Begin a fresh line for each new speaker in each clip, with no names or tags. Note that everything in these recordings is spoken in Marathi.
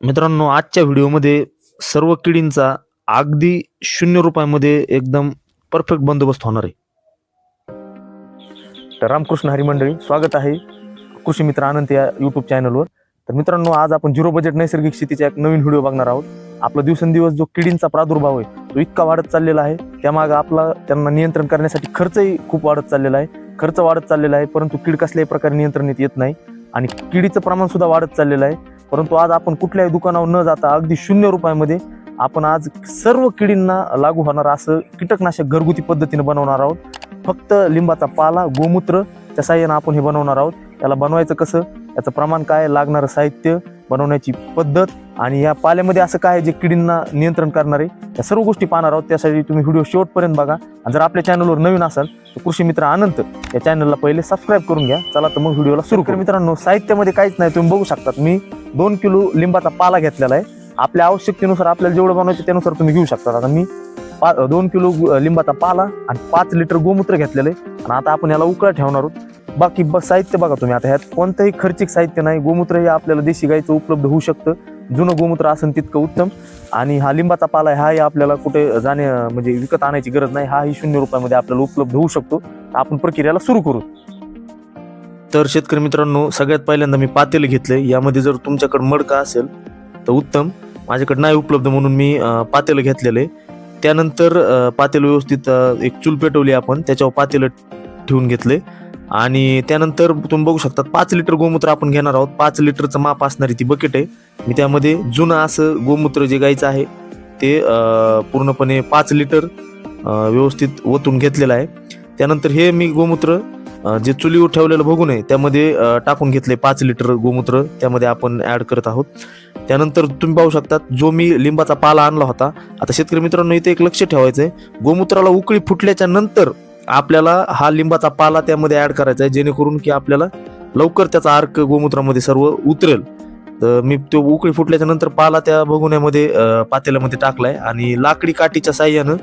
मित्रांनो आजच्या व्हिडिओमध्ये सर्व किडींचा अगदी शून्य रुपयामध्ये एकदम परफेक्ट बंदोबस्त होणार आहे. तर रामकृष्ण हरी मंडळी स्वागत आहे कृषी मित्र आनंद या यूट्यूब चॅनलवर तर मित्रांनो आज आपण झिरो बजेट नैसर्गिक शेतीचा एक नवीन व्हिडिओ बघणार आहोत. आपला दिवसेंदिवस जो किडींचा प्रादुर्भाव आहे तो इतका वाढत चाललेला आहे. त्यामागे आपला त्यांना नियंत्रण करण्यासाठी खर्चही खूप वाढत चाललेला आहे. खर्च वाढत चाललेला आहे परंतु कीड कसल्याही प्रकारे नियंत्रणात येत नाही. आणि किडीचं प्रमाण सुद्धा वाढत चाललेलं आहे. परंतु आज आपण कुठल्याही दुकानावर न जाता अगदी शून्य रुपयामध्ये आपण आज सर्व किडींना लागू होणार असं कीटकनाशक घरगुती पद्धतीने बनवणार आहोत. फक्त लिंबाचा पाला गोमूत्र त्या साह्यानं आपण हे बनवणार आहोत. त्याला बनवायचं कसं? याचं प्रमाण काय? लागणारं साहित्य बनवण्याची पद्धत आणि या पाल्यामध्ये असं काय जे किडींना नियंत्रण करणारे या सर्व गोष्टी पाहणार आहोत. त्यासाठी तुम्ही व्हिडिओ शेवटपर्यंत बघा. आणि जर आपल्या चॅनलवर नवीन असाल तर कृषी मित्र अनंत या चॅनलला पहिले सबस्क्राईब करून घ्या. चला तर मग व्हिडिओला सुरू करू. मित्रांनो साहित्यामध्ये काहीच नाही तुम्ही बघू शकतात मी दोन किलो लिंबाचा पाला घेतलेला आहे. आपल्या आवश्यकतेनुसार आपल्याला जेवढं बनवायचं त्यानुसार तुम्ही घेऊ शकता. आता मी पा दोन किलो लिंबाचा पाला आणि पाच लिटर गोमूत्र घेतलेलं आहे. आणि आता आपण याला उकळा ठेवणार आहोत. बाकी ब साहित्य बघा तुम्ही. आता ह्यात कोणतंही खर्चिक साहित्य नाही. गोमूत्र हे आपल्याला देशी गाईचं उपलब्ध होऊ शकतं. जुनं गोमूत्र असेल तितकं उत्तम. आणि हा लिंबाचा पाला आहे हाही आपल्याला कुठे जाणे म्हणजे विकत आणायची गरज नाही. हाही शून्य रुपयामध्ये आपल्याला उपलब्ध होऊ शकतो. आपण प्रक्रियाला सुरू करू. तर शेतकरी मित्रांनो सगळ्यात पहिल्यांदा मी पातेलं घेतले यामध्ये जर तुमच्याकडे मडका असेल तर उत्तम. माझ्याकडे नाही उपलब्ध म्हणून मी पातेलं घेतलेलं आहे. त्यानंतर पातेलं व्यवस्थित एक चूल पेटवली आपण. त्याच्यावर पातेलं ठेवून घेतले आणि त्यानंतर तुम्ही बघू शकता पाच लिटर गोमूत्र आपण घेणार आहोत. पाच लिटरचं माप असणारी ती बकेट आहे. मी त्यामध्ये जुनं असं गोमूत्र जे गायचं आहे ते पूर्णपणे पाच लिटर व्यवस्थित ओतून घेतलेलं आहे. त्यानंतर हे मी गोमूत्र जे चुलीवर ठेवलेलं बघून आहे त्यामध्ये टाकून घेतले पाच लिटर गोमूत्र. त्यामध्ये आपण ॲड करत आहोत. त्यानंतर तुम्ही पाहू शकता जो मी लिंबाचा पाला आणला होता आता शेतकरी मित्रांनो इथे एक लक्ष ठेवायचं आहे गोमूत्राला उकळी फुटल्याच्या नंतर आपल्याला हा लिंबाचा पाला त्यामध्ये ऍड करायचा आहे जेणेकरून की आपल्याला लवकर त्याचा अर्क गोमूत्रामध्ये सर्व उतरेल. तर मी तो उकळी फुटल्याच्या नंतर पाला त्या भगुण्यामध्ये पातेल्यामध्ये टाकलाय आणि लाकडी काठीच्या साह्यानं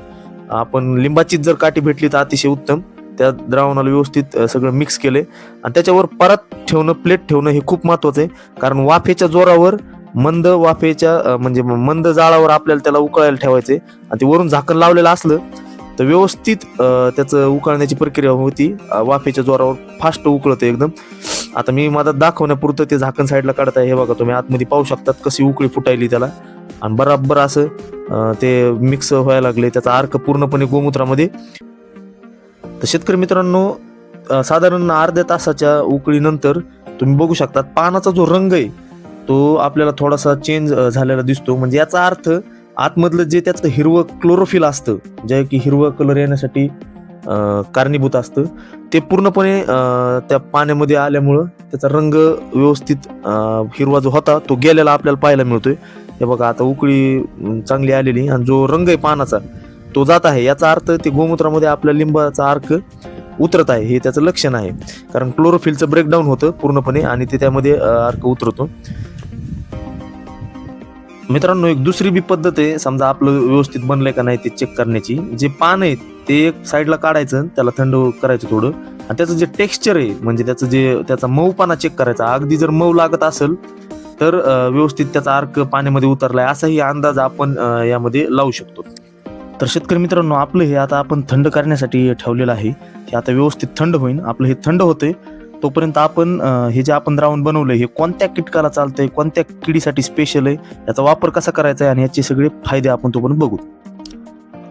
आपण लिंबाचीच जर काठी भेटली तर अतिशय उत्तम. त्या द्रावणाला व्यवस्थित सगळं मिक्स केले आणि त्याच्यावर परत ठेवणं प्लेट ठेवणं हे खूप महत्वाचं आहे. कारण वाफेच्या जोरावर मंद वाफेच्या म्हणजे मंद जाळावर आपल्याला त्याला उकळायला ठेवायचे आणि ते वरून झाकण लावलेलं असलं तर व्यवस्थित त्याचं उकळण्याची प्रक्रिया होती. वाफेच्या जोरावर फास्ट उकळतं एकदम. आता मी माझा दाखवण्यापुरतं ते झाकण साईडला काढत आहे हे बघा तुम्ही आतमध्ये पाहू शकतात कशी उकळी फुटायली त्याला. आणि बराबर असं ते मिक्स व्हायला लागले. त्याचा अर्क पूर्णपणे गोमूत्रामध्ये. तर शेतकरी मित्रांनो साधारण अर्ध्या तासाच्या उकळीनंतर तुम्ही बघू शकतात पानाचा जो रंग आहे तो आपल्याला थोडासा चेंज झालेला दिसतो. म्हणजे याचा अर्थ आतमधलं जे त्याचं हिरवं क्लोरोफिल असतं जे की हिरवं कलर येण्यासाठी कारणीभूत असतं ते पूर्णपणे त्या पाण्यामध्ये आल्यामुळं त्याचा रंग व्यवस्थित हिरवा जो होता तो गेलेला आपल्याला पाहायला मिळतोय. हे बघा आता उकळी चांगली आलेली आणि जो रंग आहे पानाचा तो जात आहे. याचा अर्थ ते गोमूत्रामध्ये आपल्या लिंबाचा अर्क उतरत आहे हे त्याचं लक्षण आहे. कारण क्लोरोफिलचं ब्रेकडाऊन होतं पूर्णपणे आणि ते त्यामध्ये अर्क उतरतो. मित्रांनो एक दुसरी बी पद्धत आहे. समजा आपलं व्यवस्थित बनलंय का नाही ते चेक करण्याची. जे पान आहे ते एक साईडला काढायचं त्याला थंड करायचं थोडं. आणि त्याचं जे टेक्स्चर आहे म्हणजे त्याचं जे त्याचा मऊपणा चेक करायचा. अगदी जर मऊ लागत असेल तर व्यवस्थित त्याचा अर्क पाण्यामध्ये उतरलाय. असाही अंदाज आपण यामध्ये लावू शकतो. तर शेतकरी मित्रांनो आपलं हे आता आपण थंड करण्यासाठी ठेवलेलं आहे. हे आता व्यवस्थित थंड होईल आपलं हे थंड होतंय. तोपर्यंत आपण हे जे आपण द्रावण बनवलं हे कोणत्या कीटकाला चालतंय कोणत्या किडीसाठी स्पेशल आहे याचा वापर कसा करायचा आहे आणि याचे सगळे फायदे आपण तोपर्यंत बघू.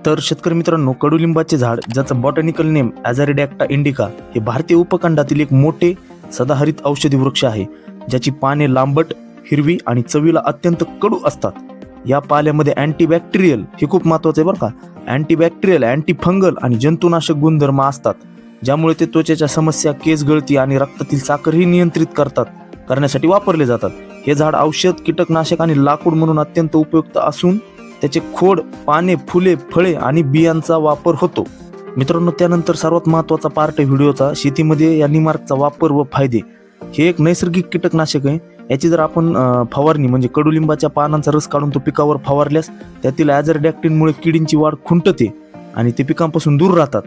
तर शेतकरी मित्रांनो कडुलिंबाचे झाड ज्याचं बॉटॅनिकल नेम ॲझारिडॅक्टा इंडिका हे भारतीय उपखंडातील एक मोठे सदाहरित औषधी वृक्ष आहे ज्याची पाने लांबट हिरवी आणि चवीला अत्यंत कडू असतात. या पाल्यामध्ये अँटीबॅक्टेरियल हे खूप महत्वाचं आहे बरं का. अँटीबॅक्टेरियल अँटीफंगल आणि जंतुनाशक गुणधर्म असतात. ज्यामुळे ते त्वचेच्या समस्या केस गळती आणि रक्तातील साखरही नियंत्रित करतात करण्यासाठी वापरले जातात. हे झाड औषध कीटकनाशक आणि लाकूड म्हणून अत्यंत उपयुक्त असून त्याचे खोड पाने फुले फळे आणि बियांचा वापर होतो. मित्रांनो त्यानंतर सर्वात महत्त्वाचा पार्ट आहे व्हिडिओचा. शेतीमध्ये या निमार्कचा वापर व फायदे. हे एक नैसर्गिक कीटकनाशक आहे. याची जर आपण फवारणी म्हणजे कडुलिंबाच्या पानांचा रस काढून तो पिकावर फवारल्यास त्यातील ॲझर डॅक्टिनमुळे किडींची वाढ खुंटते आणि ते पिकांपासून दूर राहतात.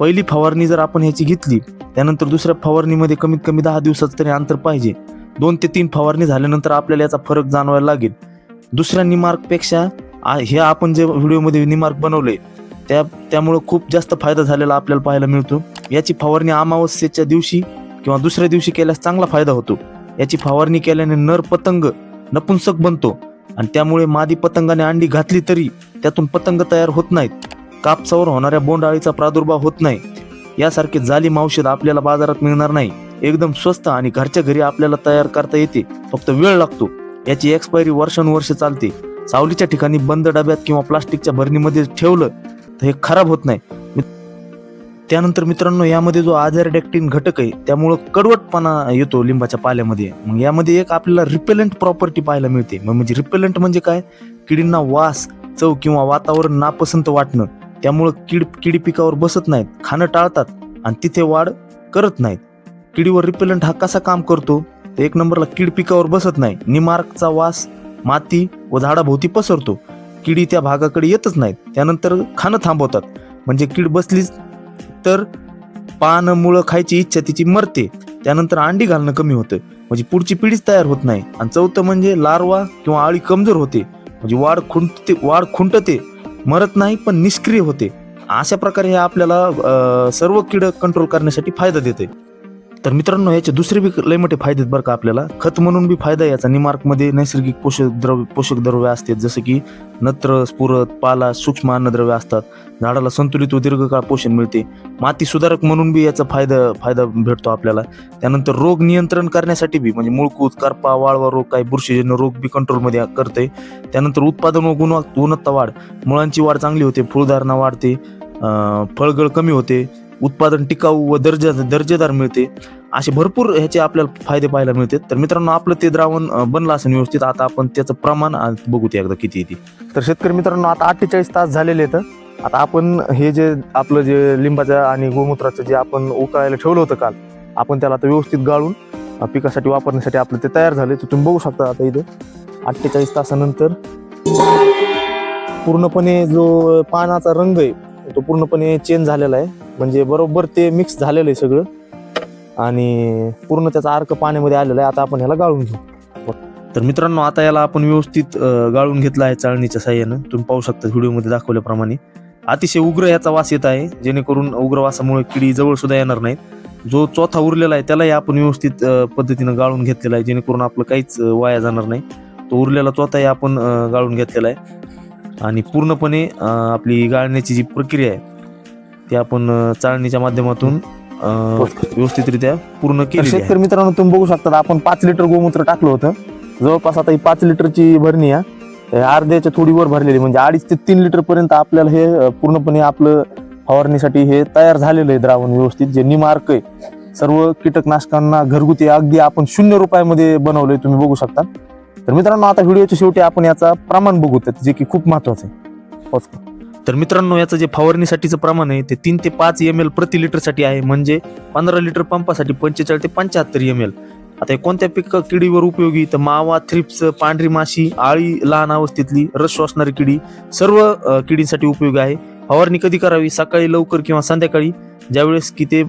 पहिली फवारणी जर आपण ह्याची घेतली त्यानंतर दुसऱ्या फवारणीमध्ये कमीत कमी दहा दिवसाचं तरी अंतर पाहिजे. दोन ते तीन फवारणी झाल्यानंतर आपल्याला याचा फरक जाणवायला लागेल. दुसऱ्या निमार्कपेक्षा आ- हे आपण जे व्हिडिओमध्ये निमार्क बनवले त्या त्यामुळं खूप जास्त फायदा झालेला आपल्याला पाहायला मिळतो. याची फवारणी अमावस्येच्या दिवशी किंवा दुसऱ्या दिवशी केल्यास चांगला फायदा होतो. याची फवारणी केल्याने नर पतंग नपुंसक बनतो. आणि त्यामुळे मादी पतंगाने अंडी घातली तरी त्यातून पतंग तयार होत नाहीत. कापसावर होणाऱ्या बोंडअळीचा प्रादुर्भाव होत नाही. यासारखे जालिम औषध आपल्याला बाजारात मिळणार नाही. एकदम स्वस्त आणि घरच्या घरी आपल्याला तयार करता येते. फक्त वेळ लागतो. याची एक्सपायरी वर्षानुवर्ष चालते. सावलीच्या ठिकाणी बंद डब्यात किंवा प्लास्टिकच्या भरणीमध्ये ठेवलं तर हे खराब होत नाही. त्यानंतर मित्रांनो यामध्ये जो आझारडॅक्टिन घटक आहे त्यामुळं कडवटपणा येतो लिंबाच्या पाल्यामध्ये. मग यामध्ये एक आपल्याला रिपेलंट प्रॉपर्टी पाहायला मिळते. मग म्हणजे रिपेलंट म्हणजे काय? किडींना वास चव किंवा वातावरण नापसंत वाटणं. त्यामुळं कीड किडी पिकावर बसत नाहीत खाणं टाळतात आणि तिथे वाढ करत नाहीत. किडीवर रिपेलंट हा कसा काम करतो? तर एक नंबरला कीड पिकावर बसत नाही निमार्कचा वास माती व झाडाभोवती पसरतो. किडी त्या भागाकडे येतच नाहीत त्यानंतर खाणं थांबवतात. म्हणजे कीड बसलीच तर पानं मुळं खायची इच्छा तिची मरते त्यानंतर अंडी घालणं कमी होतं. म्हणजे पुढची पिढीच तयार होत नाही. आणि चौथं म्हणजे लार्वा किंवा आळी कमजोर होते. म्हणजे वाढ खुंटते वाढ खुंटते. मरत नाही पण निष्क्रिय होते. अशा प्रकारे हे आपल्याला सर्व कीड कंट्रोल करण्यासाठी फायदा देते. तर मित्रांनो याचे दुसरे बी लय मोठे फायदे आहेत बरं का आपल्याला. खत म्हणून बी फायदा याचा. निमार्कमध्ये नैसर्गिक पोषक द्रव्य पोषक द्रव्य असतात. जसं की नत्र स्फुरत पाला सूक्ष्म अन्नद्रव्य असतात. झाडाला संतुलित व दीर्घकाळ पोषण मिळते. माती सुधारक म्हणून बी याचा फायदा फायदा भेटतो आपल्याला. त्यानंतर रोग नियंत्रण करण्यासाठी बी म्हणजे मुळकूत करपा वाळवा रोग काही बुरशीजन्य रोग बी कंट्रोलमध्ये करते. त्यानंतर उत्पादन व गुण गुणवत्ता वाढ. मुळांची वाढ चांगली होते फुलधारणा वाढते फळगळ कमी होते. उत्पादन टिकाऊ व दर्जा दर्जेदार मिळते. असे भरपूर ह्याचे आपल्याला फायदे पाहायला मिळते. तर मित्रांनो आपलं ते द्रावण बनलं असेल व्यवस्थित. आता आपण त्याचं प्रमाण बघू ते एकदा किती येते. तर शेतकरी मित्रांनो आता अठ्ठेचाळीस तास झालेले आहेत. आता आपण हे जे आपलं जे लिंबाचं आणि गोमूत्राचं जे आपण उकळायला ठेवलं होतं काल आपण त्याला आता व्यवस्थित गाळून पिकासाठी वापरण्यासाठी आपलं ते तयार झाले तर तुम्ही बघू शकता आता इथे अठ्ठेचाळीस तासानंतर पूर्णपणे जो पानाचा रंग आहे तो पूर्णपणे चेंज झालेला आहे. म्हणजे बरोबर ते मिक्स झालेलं आहे सगळं. आणि पूर्ण त्याचा अर्क पाण्यामध्ये आलेला आहे. आता आपण ह्याला गाळून घेऊ. तर मित्रांनो आता याला आपण व्यवस्थित गाळून घेतला आहे चाळणीच्या साह्यानं. तुम्ही पाहू शकता व्हिडिओमध्ये दाखवल्याप्रमाणे. अतिशय उग्र याचा वास येत आहे. जेणेकरून उग्र वासामुळे किडी जवळ सुद्धा येणार नाहीत. जो चौथा उरलेला आहे त्यालाही आपण व्यवस्थित पद्धतीनं गाळून घेतलेला आहे. जेणेकरून आपलं काहीच वाया जाणार नाही. तो उरलेला चौथाही आपण गाळून घेतलेला आहे. आणि पूर्णपणे आपली गाळण्याची जी प्रक्रिया आहे ती आपण चाळणीच्या माध्यमातून व्यवस्थितरित्या पूर्ण केली शेतकरी मित्रांनो तुम्ही बघू शकता आपण पाच लिटर गोमूत्र टाकलं होतं. जवळपास आता ही पाच लिटरची भरणी आहे. अर्ध्याच्या थोडी वर भरलेली म्हणजे अडीच ते तीन लिटर पर्यंत आपल्याला हे पूर्णपणे आपलं फवारणीसाठी हे तयार झालेलं आहे द्रावण व्यवस्थित जे निमार्क आहे. सर्व कीटकनाशकांना घरगुती अगदी आपण शून्य रुपयामध्ये बनवलंय तुम्ही बघू शकता. तर मित्रांनो आता व्हिडिओच्या शेवटी आपण याचा प्रमाण बघू जे की खूप महत्वाचं आहे. तर मित्रांनो याचं जे फवारणीसाठीचं प्रमाण आहे ते तीन ते पाच एम एल प्रति लिटरसाठी आहे. म्हणजे पंधरा लिटर पंपासाठी पंचेचाळीस ते पंच्याहत्तर एम एल आता हे कोणत्या पिक किडीवर उपयोगी? तर मावा थ्रिप्स पांढरी माशी आळी लहान अवस्थेतली रस असणारी किडी सर्व किडींसाठी उपयोगी आहे. फवारणी कधी करावी? सकाळी लवकर किंवा संध्याकाळी? ज्यावेळेस की ते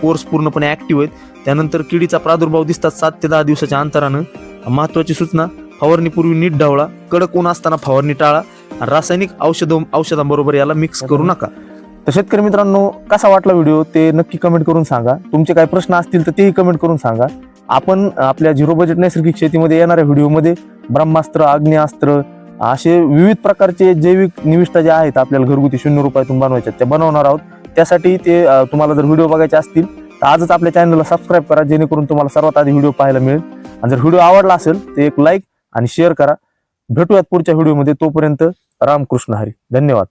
पोर्स पूर्णपणे ऍक्टिव्ह आहेत त्यानंतर किडीचा प्रादुर्भाव दिसतात सात ते दहा दिवसाच्या अंतरानं. महत्वाची सूचना फवारणीपूर्वी नीट ढावळा कडक ऊन असताना फवारणी टाळा रासायनिक औषध औषधांबरोबर याला मिक्स करू नका. तर शेतकरी मित्रांनो कसा वाटला व्हिडिओ ते नक्की कमेंट करून सांगा. तुमचे काही प्रश्न असतील तर तेही कमेंट करून सांगा. आपण आपल्या झिरो बजेट नैसर्गिक शेतीमध्ये येणाऱ्या व्हिडिओमध्ये ब्रह्मास्त्र आग्नेयास्त्र असे विविध प्रकारचे जैविक निविष्ठा ज्या आहेत आपल्याला घरगुती शून्य रुपयातून बनवायच्या त्या बनवणार आहोत. त्यासाठी ते तुम्हाला जर व्हिडिओ बघायचे असतील तर आजच आपल्या चॅनलला सबस्क्राईब करा जेणेकरून तुम्हाला सर्वात आधी व्हिडिओ पाहायला मिळेल. आणि जर व्हिडिओ आवडला असेल तर एक लाईक आणि शेअर करा. भेटूयात पुढच्या व्हिडिओमध्ये. तोपर्यंत रामकृष्ण हरी. धन्यवाद.